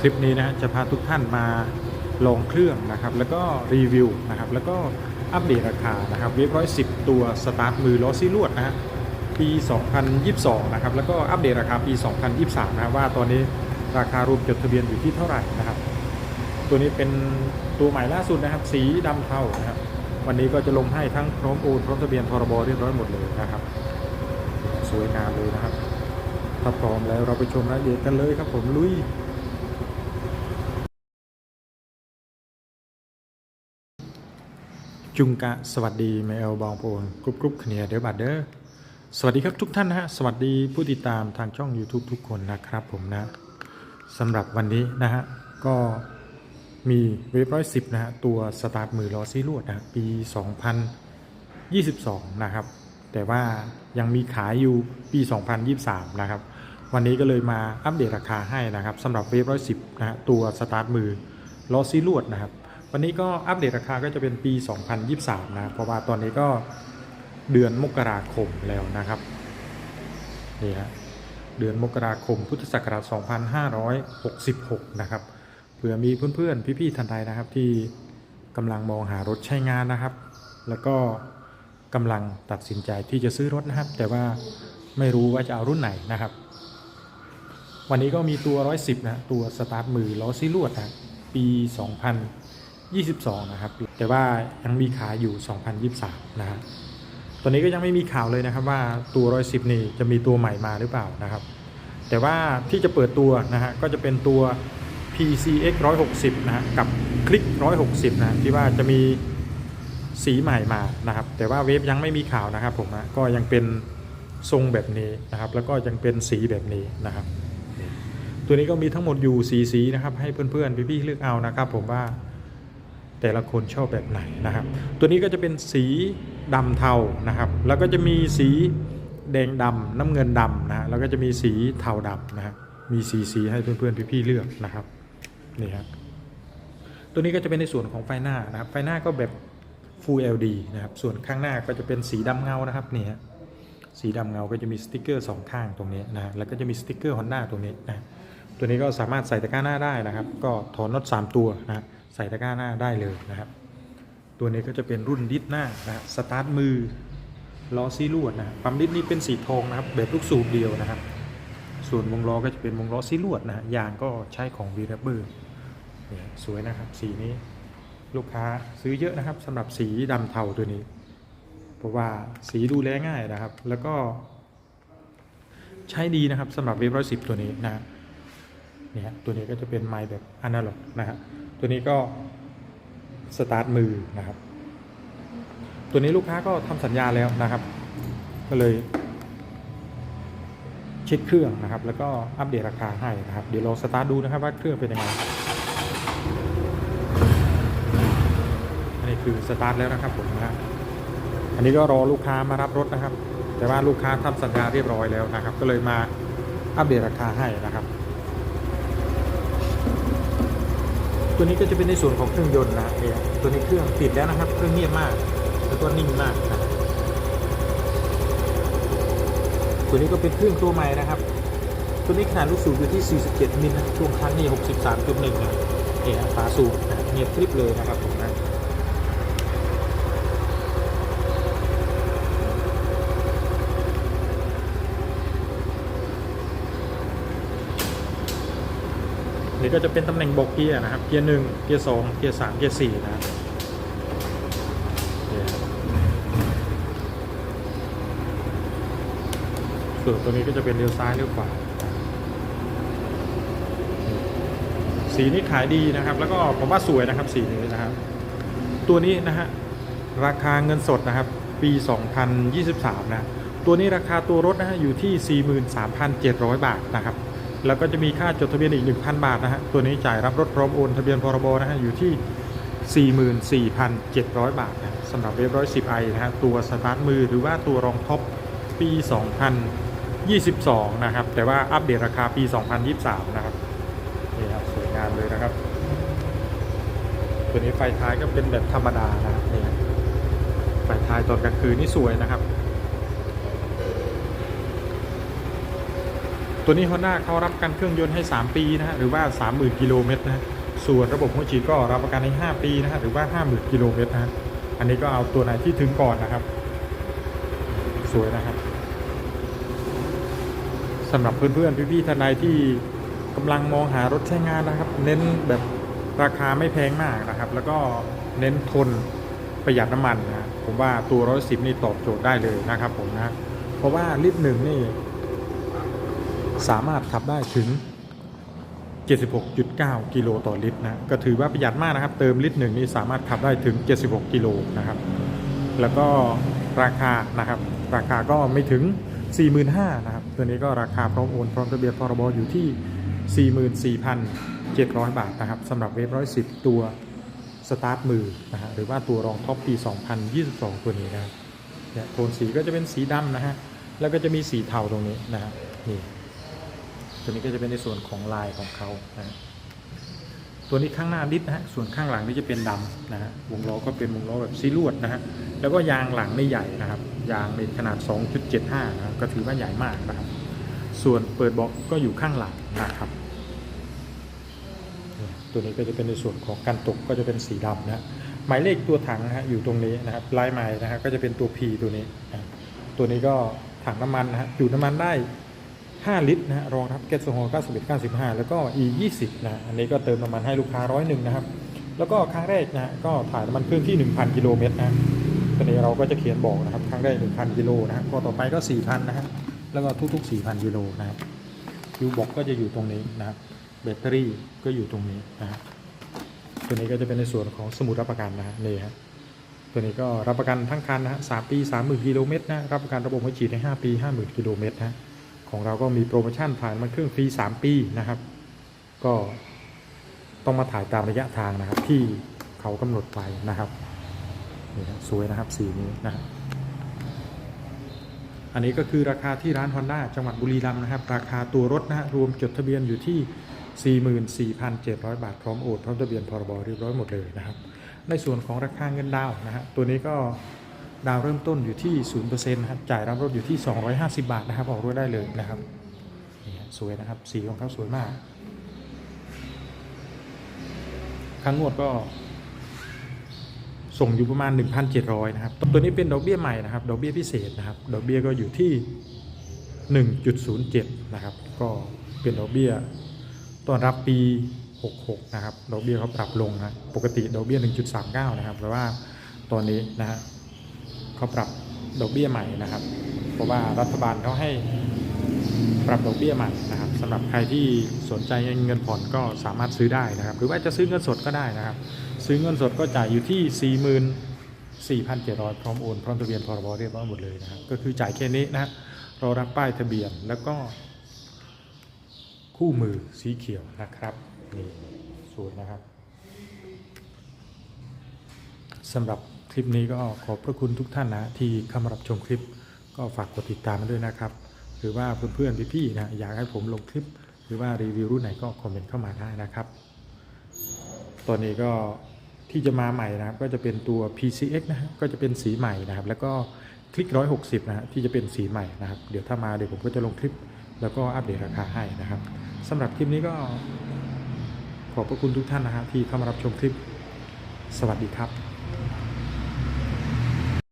คลิปนี้นะจะพาทุกท่านมาลองเครื่องนะครับ แล้วก็รีวิวนะครับ แล้วก็อัปเดตราคานะครับเว็บร้อยสิบตัวสตาร์ทมือล้อซีลวดนะฮะปี 2022 นะครับ แล้วก็อัปเดตราคาปี 2023 นะว่าตอนนี้ราคารวมจดทะเบียนอยู่ที่เท่าไหร่นะครับ ตัวนี้เป็นตัวใหม่ล่าสุดนะครับ สีดำเทานะครับ วันนี้ก็จะลงให้ทั้งพร้อมโอนพร้อมทะเบียนพรบเรียบร้อยหมดเลยนะครับ สวยงามเลยนะครับถ้าพร้อมแล้วเราไปชมรายละเอียดกันเลยครับผมลุย จุงกะสวัสดีแมวบองโปนกรุ๊ปกรุ๊ปเนียเดอบัตเดอร์สวัสดีครับทุกท่านนะฮะสวัสดีผู้ติดตามทางช่อง YouTube ทุกคนนะครับผมนะสำหรับวันนี้นะฮะก็มีเว็บร้อยสิบนะฮะตัวสตาร์ทมือล้อซีลวดนะปี 2022 นะครับ แต่ว่ายังมีขายอยู่ปี 2023 นะครับ วันนี้ก็เลยมาอัปเดตราคาให้นะครับสำหรับเว็บร้อยสิบนะฮะตัวสตาร์ทมือล้อซีลวดนะครับ วันนี้ก็อัปเดตราคาก็จะเป็นปี 2023 นะ เพราะว่าตอนนี้ก็เดือนมกราคมแล้วนะครับนี่ฮะเดือนมกราคมพุทธศักราช 2566 นะครับเผื่อมีเพื่อนๆ พี่ๆทันใดนะครับ ที่กำลังมองหารถใช้งานนะครับ แล้วก็กำลังตัดสินใจที่จะซื้อรถนะครับ แต่ว่าไม่รู้ว่าจะเอารุ่นไหนนะครับ วันนี้ก็มีตัว 110 นะ ตัวสตาร์ทมือล้อซีลวดนะปี 2022 นะครับ แต่ว่ายังมีขายอยู่ 2023 นะครับตอนนี้ก็ยังไม่มีข่าวเลยนะครับว่าตัว 110 นี่จะมีตัวใหม่มาหรือเปล่านะครับ แต่ว่าที่จะเปิดตัวนะฮะก็จะเป็นตัว PCX 160 นะฮะกับคลิก 160 นะที่ว่าจะมีสีใหม่มานะครับ แต่ว่าเวฟยังไม่มีข่าวนะครับผมนะก็ยังเป็นทรงแบบนี้นะครับ แล้วก็ยังเป็นสีแบบนี้นะครับ ตัวนี้ก็มีทั้งหมดอยู่สีสีนะครับ ให้เพื่อนๆพี่ๆเลือกเอานะครับ ผมว่า แต่ละคนชอบแบบไหนนะครับ ตัวนี้ก็จะเป็นสีดำเทานะครับ แล้วก็จะมีสีแดงดำน้ำเงินดำนะฮะแล้วก็จะมีสีเทาดำนะฮะมีสีสีให้เพื่อนๆพี่ๆเลือกนะครับนี่ครับตัวนี้ก็จะเป็นในส่วนของไฟหน้านะครับ ไฟหน้าก็แบบ Full LD นะครับ ส่วนข้างหน้าก็จะเป็นสีดำเงานะครับนี่ฮะสีดำเงาก็จะมีสติกเกอร์สองข้างตรงนี้นะแล้วก็จะมีสติกเกอร์ฮอนด้าตรงนี้นะตัวนี้ก็สามารถใส่ตะกร้าหน้าได้นะครับ ก็ถอนน็อต3ตัวนะฮะ ใส่ตะกร้าหน้าได้เลยนะครับ ตัวนี้ก็จะเป็นรุ่นดิสหน้านะสตาร์ทมือล้อซีลวดนะปั๊มดิสนี่เป็นสีทองนะครับแบบลูกสูบเดียวนะครับ ส่วนวงล้อก็จะเป็นวงล้อซีลวดนะยางก็ใช้ของวีรับเบอร์เนี่ยสวยนะครับสีนี้ลูกค้าซื้อเยอะนะครับสำหรับสีดำเทาตัวนี้ เพราะว่าสีดูแลง่ายนะครับ แล้วก็ใช้ดีนะครับสำหรับเวฟร้อยสิบตัวนี้นะเนี่ยตัวนี้ก็จะเป็นไม้แบบอนาล็อกนะฮะ ตัวนี้ก็สตาร์ทมือนะครับ ตัวนี้ลูกค้าก็ทำสัญญาแล้วนะครับ ก็เลย เช็คเครื่องนะครับ แล้วก็อัปเดตราคาให้นะครับ เดี๋ยวลองสตาร์ทดูนะครับว่าเครื่องเป็นยังไงอันนี้คือสตาร์ทแล้วนะครับผมนะฮะอันนี้ก็รอลูกค้ามารับรถนะครับ แต่ว่าลูกค้าทำสัญญาเรียบร้อยแล้วนะครับ ก็เลยมาอัปเดตราคาให้นะครับ ตัวนี้ก็จะเป็นในส่วนของเครื่องยนต์นะเนี่ยตัวนี้เครื่องติดแล้วนะครับ เครื่องเงียบมาก แล้วก็นิ่งมากนะตัวนี้ก็เป็นเครื่องตัวใหม่นะครับ ตัวนี้ขนาดลูกสูบอยู่ที่ 47 มิลนะช่วงคันนี่ 63.1นะเนี่ยฝาสูบเงียบคลิปเลยนะครับผมนะ นี่ก็จะเป็นตำแหน่งบกเกียร์นะครับ เกียร์หนึ่งเกียร์สองเกียร์สามเกียร์สี่นะเนี่ยครับส่วนตัวนี้ก็จะเป็นเลี้ยวซ้ายเลี้ยวขวาสีนี้ขายดีนะครับ แล้วก็ผมว่าสวยนะครับสีนี้นะครับ ตัวนี้นะฮะราคาเงินสดนะครับ ปี 2023 นะ ตัวนี้ราคาตัวรถนะฮะอยู่ที่ 43,700 บาทนะครับ แล้วก็จะมีค่าจดทะเบียนอีก 1,000 บาทนะฮะ ตัวนี้จ่ายรับรถพร้อมโอนทะเบียนพรบนะฮะ อยู่ที่ 44,700 บาทนะสำหรับเวฟร้อยสิบไอนะฮะ ตัวสตาร์ทมือหรือว่าตัวรองท็อปปี 2022 นะครับ แต่ว่าอัปเดตราคาปี 2023 นะครับ นี่ครับ สวยงามเลยนะครับ ตัวนี้ไฟท้ายก็เป็นแบบธรรมดานะครับนี่ไฟท้ายตอนกลางคืนนี่สวยนะครับ ตัวนี้ Honda เขารับประกันเครื่องยนต์ให้ 3 ปีนะฮะหรือว่า 30,000 กิโลเมตรนะส่วนระบบหัวฉีดก็รับประกันให้ 5 ปีนะฮะหรือว่า 50,000 กิโลเมตรนะอันนี้ก็เอาตัวไหนที่ถึงก่อนนะครับ สวยนะครับสำหรับเพื่อนๆพี่ๆท่านใดที่กำลังมองหารถใช้งานนะครับ เน้นแบบราคาไม่แพงมากนะครับ แล้วก็เน้นทนประหยัดน้ำมันนะผมว่าตัวร้อยสิบนี่ตอบโจทย์ได้เลยนะครับผมนะเพราะว่าลิตรหนึ่งนี่ สามารถขับได้ถึง 76.9 กิโลต่อลิตรนะก็ถือว่าประหยัดมากนะครับ เติมลิตรหนึ่งนี่สามารถขับได้ถึง 76 กิโลนะครับ แล้วก็ราคานะครับ ราคาก็ไม่ถึง 45,000นะครับ ตัวนี้ก็ราคาพร้อมโอนพร้อมทะเบียนพรบอยู่ที่ 44,700 บาทนะครับสำหรับเวฟร้อยสิบตัวสตาร์ทมือนะฮะหรือว่าตัวรองท็อปปี 2022 ตัวนี้นะครับเนี่ยโทนสีก็จะเป็นสีดำนะฮะ แล้วก็จะมีสีเทาตรงนี้นะฮะนี่ ตัวนี้ก็จะเป็นในส่วนของลายของเขานะตัวนี้ข้างหน้าดิสนะฮะส่วนข้างหลังนี่จะเป็นดำนะฮะวงล้อก็เป็นวงล้อแบบซีลวดนะฮะแล้วก็ยางหลังนี่ใหญ่นะครับยางเป็นขนาด 2.75นะครับก็ถือว่าใหญ่มากนะครับ ส่วนเปิดเบาะก็อยู่ข้างหลังนะครับตัวนี้ก็จะเป็นในส่วนของการตกก็จะเป็นสีดำนะฮะหมายเลขตัวถังนะฮะอยู่ตรงนี้นะครับลายไม้นะฮะก็จะเป็นตัว P ตัวนี้นะตัวนี้ก็ถังน้ำมันนะฮะจุน้ำมันได้ 5 ลิตรนะรองรับแก๊สโซฮอล์91 95 แล้วก็ E 20นะฮะอันนี้ก็เติมน้ำมันให้ลูกค้าร้อยหนึ่งนะครับ แล้วก็ครั้งแรกนะก็ถ่ายน้ำมันเครื่องที่ 1,000 กิโลเมตรนะตัวนี้เราก็จะเขียนบอกนะครับครั้งแรก 1,000 กิโลนะฮะก็ต่อไปก็ 4,000 นะฮะแล้วก็ทุก ๆ 4,000 กิโลนะครับคิวบอกก็จะอยู่ตรงนี้นะครับแบตเตอรี่ก็อยู่ตรงนี้นะฮะตัวนี้ก็จะเป็นในส่วนของสมุดรับประกันนะฮะนี่ฮะตัวนี้ก็รับประกันทั้งคันนะฮะสามปีสามหมื่นกิโลเมตรนะรับประกันระบบหัวฉีดในห้าปีห้าหมื่นกิโลเมตรนะ ของเราก็มีโปรโมชั่นผ่านมันเครื่องฟรีสามปีนะครับ ก็ต้องมาถ่ายตามระยะทางนะครับ ที่เขากำหนดไปนะครับนี่นะสวยนะครับสีนี้นะครับอันนี้ก็คือราคาที่ร้าน Honda จังหวัดบุรีรัมย์นะครับ ราคาตัวรถนะฮะรวมจดทะเบียนอยู่ที่ 44,700 บาท พร้อมโอนพร้อมทะเบียนพรบเรียบร้อยหมดเลยนะครับ ในส่วนของราคาเงินดาวนะฮะตัวนี้ก็ ดาวเริ่มต้นอยู่ที่0%นะครับจ่ายรับรถอยู่ที่ 250 บาทนะครับ ออกรถได้เลยนะครับนี่สวยนะครับ สีของเขาสวยมากค่างวดก็ ส่งอยู่ประมาณ 1,700 นะครับ ตัวนี้เป็นดอกเบี้ยใหม่นะครับดอกเบี้ยพิเศษนะครับดอกเบี้ยก็อยู่ที่ 1.07 นะครับ ก็เป็นดอกเบี้ยต้อนรับปี 66 นะครับดอกเบี้ยเขาปรับลงนะปกติดอกเบี้ย 1.39 นะครับแต่ว่าตอนนี้นะฮะ เขาปรับดอกเบี้ยใหม่นะครับ เพราะว่ารัฐบาลเขาให้ปรับดอกเบี้ยใหม่นะครับสำหรับใครที่สนใจเงินผ่อนก็สามารถซื้อได้นะครับ หรือว่าจะซื้อเงินสดก็ได้นะครับ ซื้อเงินสดก็จ่ายอยู่ที่ 44,700 พร้อมโอนพร้อมทะเบียนพรบเรียบร้อยหมดเลยนะครับ ก็คือจ่ายแค่นี้นะรารับป้ายทะเบียนแล้วก็คู่มือสีเขียวนะครับนี่สวยนะครับสำหรับ คลิปนี้ก็ขอบพระคุณทุกท่านนะที่เข้ามารับชมคลิป ก็ฝากกดติดตามมาด้วยนะครับ หรือว่าเพื่อนๆพี่ๆนะอยากให้ผมลงคลิป หรือว่ารีวิวรุ่นไหนก็คอมเมนต์เข้ามาได้นะครับตัวนี้ก็ที่จะมาใหม่นะครับ ก็จะเป็นตัว PCX นะฮะก็จะเป็นสีใหม่นะครับ แล้วก็คลิก 160 นะฮะที่จะเป็นสีใหม่นะครับ เดี๋ยวถ้ามาเดี๋ยวผมก็จะลงคลิป แล้วก็อัปเดตราคาให้นะครับสำหรับคลิปนี้ก็ขอบพระคุณทุกท่านนะฮะที่เข้ามารับชมคลิป สวัสดีครับ